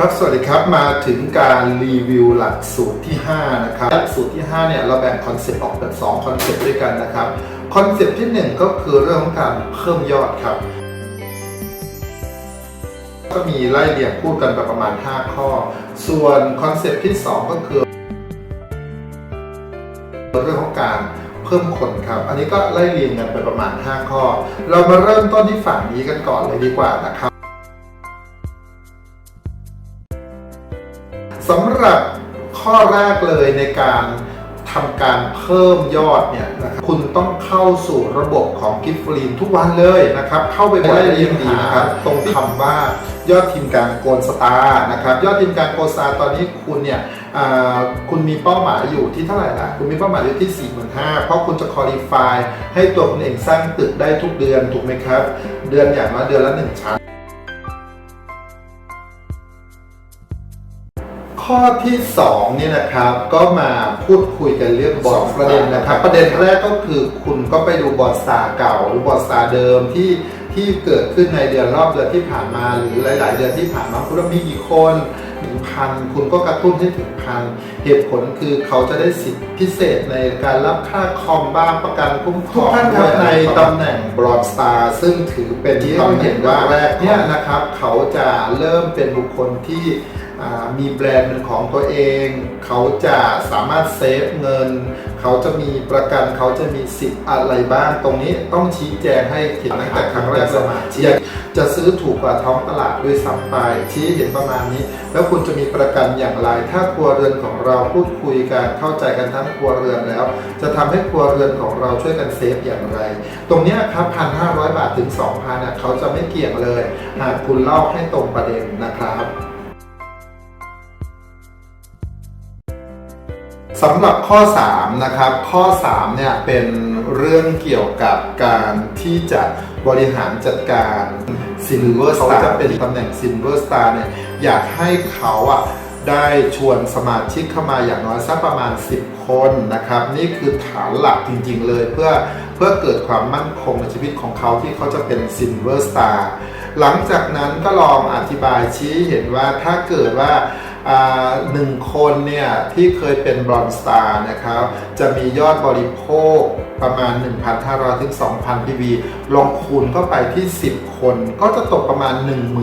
ครับ สวัสดีครับ มาถึงการรีวิวหลักสูตรที่ 5 นะครับ หลักสูตรที่ 5 เนี่ย เราแบ่งคอนเซปต์ออกเป็น2คอนเซปต์ด้วยกันนะครับ คอนเซปต์ที่ 1 ก็คือเรื่องของการเพิ่มยอดครับ ก็มีไล่เรียงพูดกันไปประมาณ 5 ข้อ ส่วนคอนเซปต์ที่ 2 ก็คือเรื่องของการเพิ่มคนครับ อันนี้ก็ไล่เรียงกันไปประมาณ 5 ข้อ เรามาเริ่มต้นที่ฝั่งนี้กันก่อนเลยดีกว่านะครับ ข้อแรกเลยในการทำการเพิ่มยอดเนี่ยนะครับคุณต้องเข้าสู่ระบบของกิฟฟรีนทุกวันเลยนะครับ เข้าไปได้เรียนดีนะครับ ตรงที่คำว่ายอดทีมการโกนสตาร์นะครับ ยอดทีมการโกนสตาร์ตอนนี้คุณเนี่ยคุณมีเป้าหมายอยู่ที่เท่าไหร่ละคุณมีเป้าหมายอยู่ที่ 4 5 0 0 0 เพราะคุณจะคอลี่ฟายให้ตัวคุณเองสร้างตึกได้ทุกเดือนถูกไหมครับ เดือนอย่างน้อยเดือนละหนึ่งชั้น ข้อที่2เนี่ยนะครับก็มาพูดคุยกันเรื่องบอร์ดประเด็นนะครับประเด็นแรกก็คือคุณก็ไปดูบอร์ดสตาร์เก่าหรือบอร์ดสตาร์เดิมที่ที่เกิดขึ้นในเดือนรอบเดือนที่ผ่านมาหรือหลาย ๆ เดือนที่ผ่านมาคุณว่ามีกี่คนถึงพันคุณก็กระตุ้นให้ถึงพันเหตุผลคือเขาจะได้สิทธิพิเศษในการรับค่าคอมบ้างประกันคุ้มครองท่านครับในตำแหน่งบรอนสตาร์ซึ่งถือเป็นที่เราเห็นว่าแรกเนี่ยนะครับเขาจะเริ่มเป็นบุคคลที่อ่า มีแบรนด์เป็นของตัวเอง เขาจะสามารถเซฟเงิน เขาจะมีประกันเขาจะมีสิทธิ์อะไรบ้าง ตรงนี้ต้องชี้แจงให้เห็นตั้งแต่ครั้งแรกสมาชิกจะซื้อถูกกว่าท้องตลาดด้วยซ้ำไปชี้ให้เห็นประมาณนี้ แล้วคุณจะมีประกันอย่างไร ถ้าครัวเรือนของเราพูดคุยกันเข้าใจกันทั้งครัวเรือนแล้ว จะทำให้ครัวเรือนของเราช่วยกันเซฟอย่างไร ตรงเนี้ยครับพันห้าร้อยบาทถึงสองพันเขาจะไม่เกี่ยงเลย หากคุณเล่าให้ตรงประเด็นนะครับ สำหรับข้อ 3 นะครับ ข้อ 3 เนี่ย เป็นเรื่องเกี่ยวกับการที่จะบริหารจัดการ Silver Star จะเป็นตำแหน่ง Silver Star เนี่ยอยากให้เขาอะได้ชวนสมาชิกเข้ามาอย่างน้อยสักประมาณ 10 คนนะครับ นี่คือฐานหลักจริงๆเลยเพื่อเพื่อเกิดความมั่นคงในชีวิตของเขาที่เขาจะเป็น Silver Star หลังจากนั้นก็ลองอธิบายชี้เห็นว่าถ้าเกิดว่า หนึ่งคนเนี่ยที่เคยเป็นบรอนสตาร์นะครับจะมียอดบริโภคประมาณ 1,500ถึง2,000 PV ลองคูณเข้าไปที่ 10 คนก็จะตกประมาณ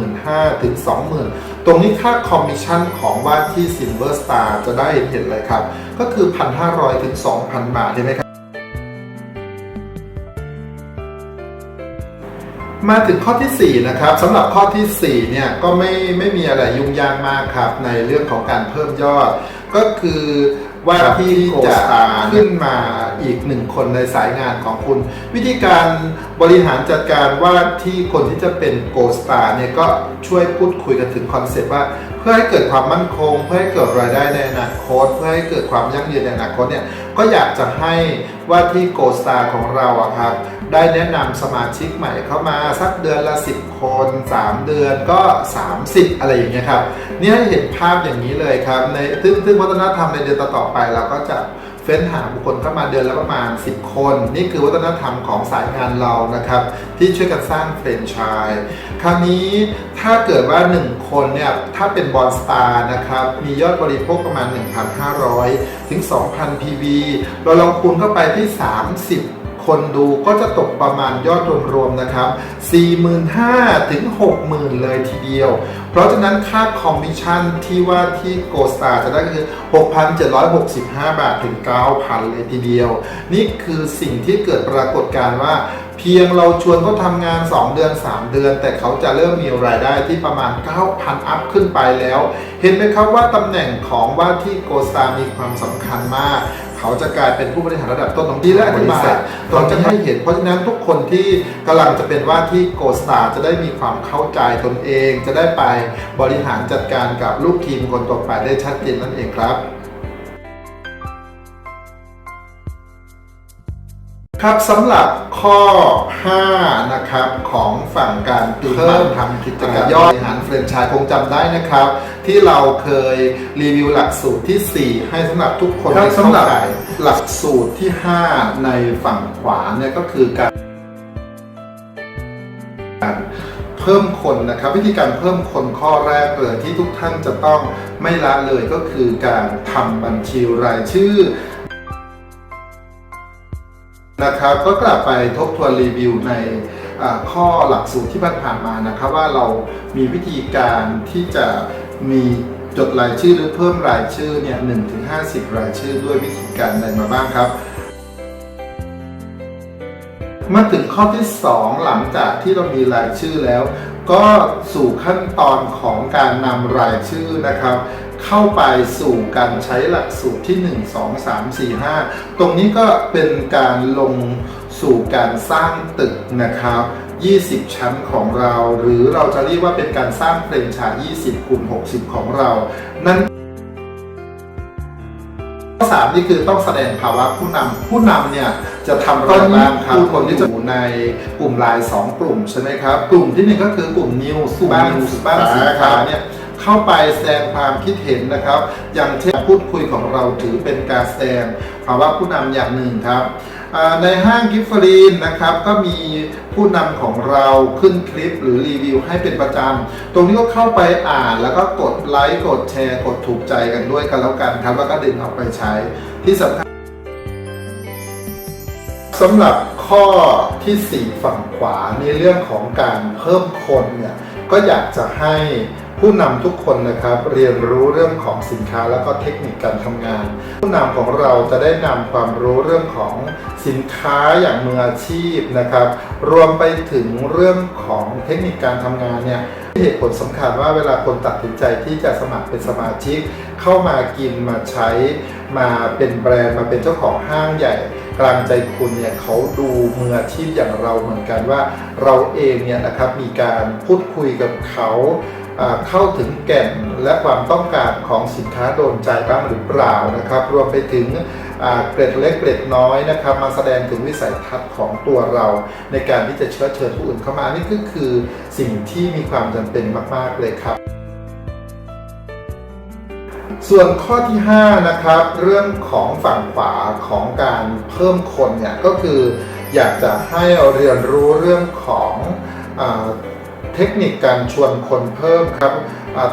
15,000ถึง20,000 ตรงนี้ค่าคอมมิชชั่นของว่าที่ Silver Star จะได้เห็นเลยครับ ก็คือ 1,500ถึง2,000 บาทใช่ไหมครับ มาถึงข้อทีสี่ 4 นะครับสำหรับข้อทีสี่ 4 เนี่ยก็ไม่ไม่มีอะไรยุ่งยากมากครับ ในเรื่องของการเพิ่มยอด ก็คือว่าที่จะขึ้นมาอีกหนึ่งคนในสายงานของคุณ วิธีการบริหารจัดการว่าที่คนที่จะเป็นโกสตาเนี่ยก็ช่วยพูดคุยกันถึงคอนเซปต์ว่า พื่อให้เกิดความมั่นคง เพื่อให้เกิดรายได้ในอนาคต เพื่อให้เกิดความยั่งยืนในอนาคตเนี่ยก็อยากจะให้ว่าที่โกสตาของเราอะครับได้แนะนำสมาชิกใหม่เข้ามาสักเดือนละ 10 คน 3 เดือนก็ 30 อะไรอย่างเงี้ยครับนี่ให้เห็นภาพอย่างนี้เลยครับในซึ่งซึ่งวัฒนธรรมในเดือนต่อๆไปเราก็จะ เฟ้นหาบุคคลเข้ามาเดือนละประมาณ 10 คน นี่คือวัฒนธรรมของสายงานเรานะครับ ที่ช่วยกันสร้างเฟรนไชส์คราวนี้ถ้าเกิดว่า 1 คนเนี่ย ถ้าเป็นบอลสตาร์นะครับ มียอดบริโภคประมาณ 1,500 ถึง 2,000 PV เราลองคูณเข้าไปที่ 30 คนดูก็จะตกประมาณยอดรวมๆนะครับ 45,000 ถึง 60,000 เลยทีเดียว เพราะฉะนั้นค่าคอมมิชชั่นที่ว่าที่โกสตาจะได้คือ 6,765 บาทถึง 9,000 เลยทีเดียว นี่คือสิ่งที่เกิดปรากฏการณ์ว่าเพียงเราชวนเขาทำงาน 2 เดือน 3 เดือน แต่เขาจะเริ่มมีรายได้ที่ประมาณ 9,000 อัพขึ้นไปแล้ว เห็นไหมครับว่าตำแหน่งของว่าที่โกสตามีความสำคัญมาก เขาจะกลายเป็นผู้บริหารระดับต้นของที่และอธิบายตอนจะให้เห็นเพราะฉะนั้นทุกคนที่กำลังจะเป็นว่าที่โกสตาจะได้มีความเข้าใจตนเอง จะได้ไปบริหารจัดการกับลูกทีมคนต่อไปได้ชัดเจนนั่นเองครับ ครับสำหรับข้อ 5 นะครับของฝั่งการเพิ่มทำกิจการยอดบริหารแฟรนไชส์คงจำได้นะครับ ที่เราเคยรีวิวหลักสูตรที่ 4 ให้สำหรับทุกคนครับที่เข้าสำหรับใจหลักสูตรที่ 5 ในฝั่งขวาเนี่ยก็คือการเพิ่มคนนะครับวิธีการเพิ่มคนข้อแรกเลยที่ทุกท่านจะต้องไม่ละเลยก็คือการทำบัญชีรายชื่อ นะครับก็กลับไปทบทวนรีวิวในข้อหลักสูตรที่ผ่านมานะครับว่าเรามีวิธีการที่จะมีจดรายชื่อหรือเพิ่มรายชื่อเนี่ยหนึ่งถึงห้าสิบรายชื่อด้วยวิธีการใดมาบ้างครับมาถึงข้อที่ 2 หลังจากที่เรามีรายชื่อแล้ว ก็สู่ขั้นตอนของการนำรายชื่อนะครับ เข้าไปสู่การใช้หลักสูตรที่ 1 2 3 4 5 ตรงนี้ก็เป็นการลงสู่การสร้างตึกนะครับ 20 ชั้นของเรา หรือเราจะเรียกว่าเป็นการสร้างเฟรนไชส์20คูณ60 ของเรา นั่นข้อสามนี่คือต้องแสดงภาวะผู้นำผู้นำเนี่ยจะทำอะไรบ้างครับคนที่จะอยู่ในกลุ่มไลน์สองกลุ่มใช่ไหมครับ กลุ่มที่หนึ่งก็คือกลุ่มนิวส์บ้านบ้านสินค้าเนี่ย เข้าไปแสดงความคิดเห็นนะครับ อย่างเช่นพูดคุยของเราถือเป็นการแสดงภาวะผู้นำอย่างหนึ่งครับในห้างกิฟฟรีนนะครับก็มีผู้นำของเราขึ้นคลิปหรือรีวิวให้เป็นประจำ ตรงนี้ก็เข้าไปอ่านแล้วก็กดไลค์กดแชร์ กดถูกใจกันด้วยกันแล้วกันครับ แล้วก็ดึงเอาไปใช้ที่สำคัญสำหรับข้อทีสี่ 4 ฝั่งขวาในเรื่องของการเพิ่มคนเนี่ยก็อยากจะให้ ผู้นำทุกคนนะครับเรียนรู้เรื่องของสินค้าแล้วก็เทคนิคการทำงาน ผู้นำของเราจะได้นำความรู้เรื่องของสินค้าอย่างมืออาชีพนะครับ รวมไปถึงเรื่องของเทคนิคการทำงานเนี่ยเหตุผลสำคัญว่าเวลาคนตัดสินใจที่จะสมัครเป็นสมาชิก เข้ามากินมาใช้มาเป็นแบรนด์มาเป็นเจ้าของห้างใหญ่ กลางใจคุณเนี่ยเขาดูมืออาชีพอย่างเราเหมือนกันว่า เราเองเนี่ยนะครับมีการพูดคุยกับเขาเข้าถึงแก่นและความต้องการของสินค้าโดนใจบ้างหรือเปล่านะครับ รวมไปถึงเกร็ดเล็กเกร็ดน้อยนะครับ มาแสดงถึงวิสัยทัศน์ของตัวเรา ในการที่จะเชื้อเชิญผู้อื่นเข้ามานี่ก็คือสิ่งที่มีความจำเป็นมาก ๆ เลยครับ ส่วนข้อที่ 5 นะครับ เรื่องของฝั่งขวาของการเพิ่มคนเนี่ยก็คืออยากจะให้เรียนรู้เรื่องของอเทคนิคการชวนคนเพิ่มครับ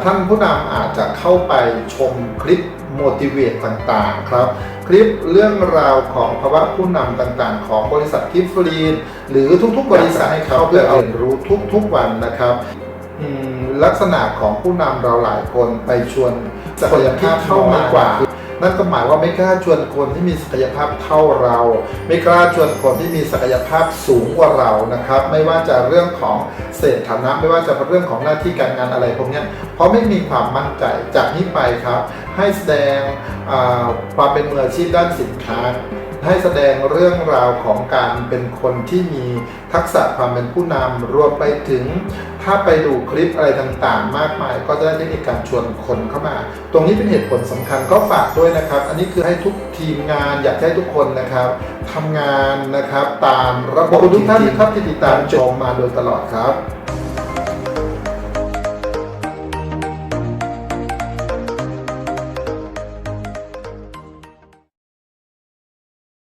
ท่านผู้นำอาจจะเข้าไปชมคลิป motivate ต่างๆ ครับ คลิปเรื่องราวของภาวะผู้นำต่างๆ ของบริษัททิฟฟรีนหรือทุกๆ บริษัทให้เขาเพื่อเรียนรู้ทุกๆวันนะครับลักษณะของผู้นำเราหลายคนไปชวน ศักยภาพเข้ามากกว่า นั่นก็หมายว่าไม่กล้าชวนคนที่มีศักยภาพเท่าเรา ไม่กล้าชวนคนที่มีศักยภาพสูงกว่าเรานะครับ ไม่ว่าจะเรื่องของเศรษฐานะ ไม่ว่าจะเป็นเรื่องของหน้าที่การงานอะไรพวกนี้เพราะไม่มีความมั่นใจจากนี้ไปครับ ให้แสดงอ่าความเป็นมืออาชีพด้านสินค้า ให้แสดงเรื่องราวของการเป็นคนที่มีทักษะความเป็นผู้นำรวมไปถึง ถ้าไปดูคลิปอะไรต่างๆ มากมาย ก็จะได้เทคนิคการชวนคนเข้ามา ตรงนี้เป็นเหตุผลสำคัญก็ฝากด้วยนะครับ อันนี้คือให้ทุกทีมงานอยากให้ทุกคนนะครับทำงานนะครับตามระบบทุกท่านครับที่ติดตามชมมาโดยตลอดครับ